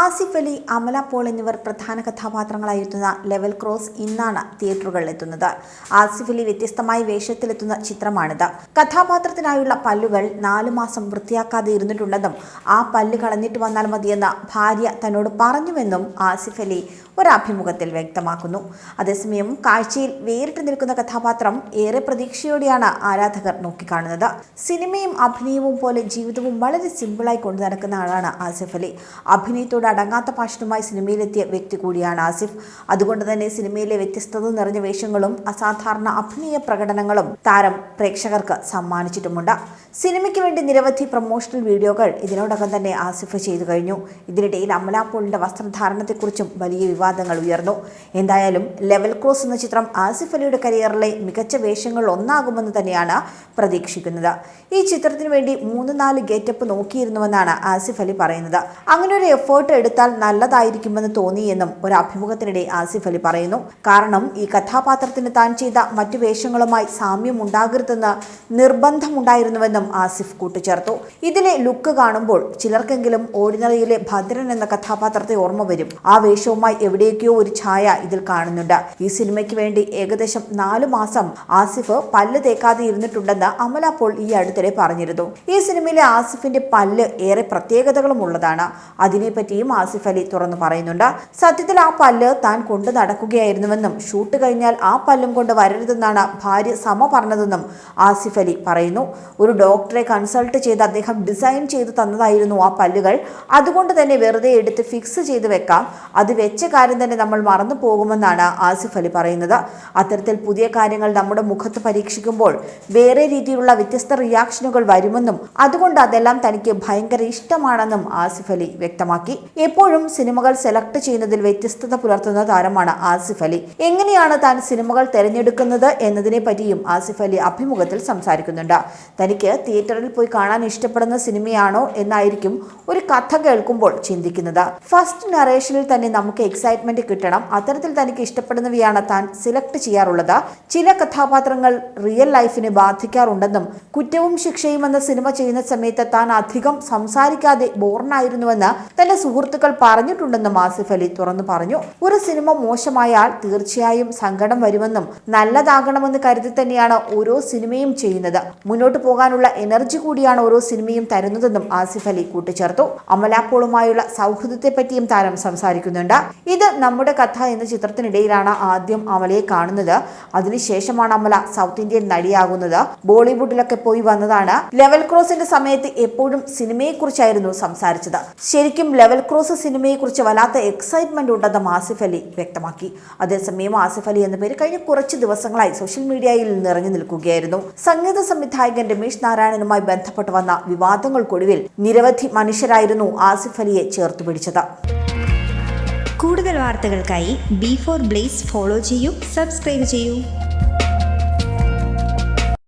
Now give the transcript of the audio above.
ആസിഫ് അലി അമല പോൾ എന്നിവർ പ്രധാന കഥാപാത്രങ്ങളായിരുന്ന level cross ഇന്നാണ് തിയേറ്ററുകളിൽ എത്തുന്നത് ആസിഫ് അലി വ്യത്യസ്തമായ വേഷത്തിലെത്തുന്ന ചിത്രമാണിത്. കഥാപാത്രത്തിനായുള്ള പല്ലുകൾ നാലു മാസം വൃത്തിയാക്കാതെ ഇരുന്നിട്ടുണ്ടെന്നും ആ പല്ല് കളഞ്ഞിട്ട് വന്നാൽ മതിയെന്ന ഭാര്യ തന്നോട് പറഞ്ഞുവെന്നും ആസിഫ് അലി ഒരഭിമുഖത്തിൽ വ്യക്തമാക്കുന്നു. അതേസമയം കാഴ്ചയിൽ വേറിട്ട് നിൽക്കുന്ന കഥാപാത്രം ഏറെ പ്രതീക്ഷയോടെയാണ് ആരാധകർ നോക്കിക്കാണുന്നത്. സിനിമയും അഭിനയവും പോലെ ജീവിതവും വളരെ സിമ്പിളായി കൊണ്ടു നടക്കുന്ന ആളാണ് ആസിഫ് അലി. അഭിനയത്തോട് അടങ്ങാത്ത പാഷനുമായി സിനിമയിലെത്തിയ വ്യക്തി കൂടിയാണ് ആസിഫ്. അതുകൊണ്ട് തന്നെ സിനിമയിലെ വ്യത്യസ്തത നിറഞ്ഞ വേഷങ്ങളും അസാധാരണ അഭിനയ പ്രകടനങ്ങളും താരം പ്രേക്ഷകർക്ക് സമ്മാനിച്ചിട്ടുമുണ്ട്. സിനിമയ്ക്ക് വേണ്ടി നിരവധി പ്രൊമോഷണൽ വീഡിയോകൾ ഇതിനോടകം തന്നെ ആസിഫ് ചെയ്തു കഴിഞ്ഞു. ഇതിനിടയിൽ അമല പോളിന്റെ വസ്ത്രധാരണത്തെക്കുറിച്ചും വലിയ വിവാദങ്ങൾ ഉയർന്നു. എന്തായാലും ലെവൽ ക്രോസ് എന്ന ചിത്രം ആസിഫ് അലിയുടെ കരിയറിലെ മികച്ച വേഷങ്ങളിൽ ഒന്നാകുമെന്ന് തന്നെയാണ് പ്രതീക്ഷിക്കുന്നത്. ഈ ചിത്രത്തിന് വേണ്ടി മൂന്ന് നാല് ഗേറ്റപ്പ് നോക്കിയിരുന്നുവെന്നാണ് ആസിഫ് അലി പറയുന്നത്. അങ്ങനെ ഒരു എഫേർട്ട് എടുത്താൽ നല്ലതായിരിക്കുമെന്ന് തോന്നിയെന്നും ഒരു അഭിമുഖത്തിനിടെ ആസിഫ് അലി പറയുന്നു. കാരണം ഈ കഥാപാത്രത്തിന് താൻ ചെയ്ത മറ്റു വേഷങ്ങളുമായി സാമ്യം ഉണ്ടാകരുതെന്ന് നിർബന്ധമുണ്ടായിരുന്നുവെന്നും ആസിഫ് കൂട്ടിച്ചേർത്തു. ഇതിലെ ലുക്ക് കാണുമ്പോൾ ചിലർക്കെങ്കിലും ഓർഡിനറിയിലെ ഭദ്രൻ എന്ന കഥാപാത്രത്തെ ഓർമ്മ വരും. ആ വേഷവുമായി എവിടേക്കോ ഒരു ഛായ ഇതിൽ കാണുന്നുണ്ട്. ഈ സിനിമയ്ക്ക് വേണ്ടി ഏകദേശം നാലു മാസം ആസിഫ് പല്ല് തേക്കാതെ ഇരുന്നിട്ടുണ്ടെന്ന് അമല പോൾ ഈ അടുത്തിടെ പറഞ്ഞിരുന്നു. ഈ സിനിമയിലെ ആസിഫിന്റെ പല്ല് ഏറെ പ്രത്യേകതകളും ഉള്ളതാണ് അതിനെപ്പറ്റിയും ആസിഫ് അലി തുറന്നു പറയുന്നുണ്ട്. സത്യത്തിൽ ആ പല്ല് താൻ കൊണ്ടു നടക്കുകയായിരുന്നുവെന്നും ഷൂട്ട് കഴിഞ്ഞാൽ ആ പല്ലും കൊണ്ട് വരരുതെന്നാണ് ഭാര്യ സമ പറഞ്ഞതെന്നും ആസിഫ് അലി പറയുന്നു. ഒരു ഡോക്ടറെ കൺസൾട്ട് ചെയ്ത് അദ്ദേഹം ഡിസൈൻ ചെയ്ത് തന്നതായിരുന്നു ആ പല്ലുകൾ. അതുകൊണ്ട് തന്നെ വെറുതെ എടുത്ത് ഫിക്സ് ചെയ്ത് വെക്കാം. അത് വെച്ച കാര്യം തന്നെ നമ്മൾ മറന്നു പോകുമെന്നാണ് ആസിഫ് അലി പറയുന്നത്. അത്തരത്തിൽ പുതിയ കാര്യങ്ങൾ നമ്മുടെ മുഖത്ത് പരീക്ഷിക്കുമ്പോൾ വേറെ രീതിയിലുള്ള വ്യത്യസ്ത റിയാക്ഷനുകൾ വരുമെന്നും അതുകൊണ്ട് അതെല്ലാം തനിക്ക് ഭയങ്കര ഇഷ്ടമാണെന്നും ആസിഫ് അലി വ്യക്തമാക്കി. എപ്പോഴും സിനിമകൾ സെലക്ട് ചെയ്യുന്നതിൽ വ്യത്യസ്തത പുലർത്തുന്ന താരമാണ് ആസിഫ് അലി. എങ്ങനെയാണ് താൻ സിനിമകൾ തിരഞ്ഞെടുക്കുന്നത് എന്നതിനെ പറ്റിയും ആസിഫ് അലി അഭിമുഖത്തിൽ സംസാരിക്കുന്നുണ്ട്. തനിക്ക് തിയേറ്ററിൽ പോയി കാണാൻ ഇഷ്ടപ്പെടുന്ന സിനിമയാണോ എന്നായിരിക്കും ഒരു കഥ കേൾക്കുമ്പോൾ ചിന്തിക്കുന്നത്. ഫസ്റ്റ് നറേഷനിൽ തന്നെ നമുക്ക് എക്സൈറ്റ്മെന്റ് കിട്ടണം. അത്തരത്തിൽ തനിക്ക് ഇഷ്ടപ്പെടുന്നവയാണ് താൻ സെലക്ട് ചെയ്യാറുള്ളത്. ചില കഥാപാത്രങ്ങൾ റിയൽ ലൈഫിനെ ബാധിക്കാറുണ്ടെന്നും കുറ്റവും ശിക്ഷയും എന്ന സിനിമ ചെയ്യുന്ന സമയത്ത് താൻ അധികം സംസാരിക്കാതെ ബോർണായിരുന്നുവെന്ന് തന്റെ സുഹൃത്തുക്കൾ പറഞ്ഞിട്ടുണ്ടെന്നും ആസിഫ് അലി തുറന്നു പറഞ്ഞു. ഒരു സിനിമ മോശമായാൽ തീർച്ചയായും സങ്കടം വരുമെന്നും നല്ലതാകണമെന്ന് കരുതി തന്നെയാണ് ഓരോ സിനിമയും ചെയ്യുന്നത്. മുന്നോട്ട് പോകാനുള്ള എനർജി കൂടിയാണ് ഓരോ സിനിമയും തരുന്നതെന്നും ആസിഫ് അലി കൂട്ടിച്ചേർത്തു. അമലാപ്പോളുമായുള്ള സൗഹൃദത്തെ പറ്റിയും താരം സംസാരിക്കുന്നുണ്ട്. ഇത് നമ്മുടെ കഥ എന്ന ചിത്രത്തിനിടയിലാണ് ആദ്യം അമലയെ കാണുന്നത്. അതിനുശേഷമാണ് അമല സൗത്ത് ഇന്ത്യൻ നടിയാകുന്നത്. ബോളിവുഡിലൊക്കെ പോയി വന്നതാണ്. ലെവൽ ക്രോസിന്റെ സമയത്ത് എപ്പോഴും സിനിമയെക്കുറിച്ചായിരുന്നു സംസാരിച്ചത്. ശരിക്കും ലെവൽ ക്രോസ് സിനിമയെക്കുറിച്ച് വല്ലാത്ത എക്സൈറ്റ്മെന്റ് ഉണ്ടെന്ന് ആസിഫ് അലി വ്യക്തമാക്കി. അതേസമയം ആസിഫ് അലി എന്ന പേര് കഴിഞ്ഞ കുറച്ച് ദിവസങ്ങളായി സോഷ്യൽ മീഡിയയിൽ നിറഞ്ഞു നിൽക്കുകയായിരുന്നു. സംഗീത സംവിധായകൻ രമേശ് നാരായണനുമായി ബന്ധപ്പെട്ട് വന്ന വിവാദങ്ങൾക്കൊടുവിൽ നിരവധി മനുഷ്യരായിരുന്നു ആസിഫ് അലിയെ ചേർത്ത് പിടിച്ചത്. കൂടുതൽ വാർത്തകൾക്കായി ബി ഫോർ ബ്ലേസ് ഫോളോ ചെയ്യൂ സബ്സ്ക്രൈബ് ചെയ്യൂ.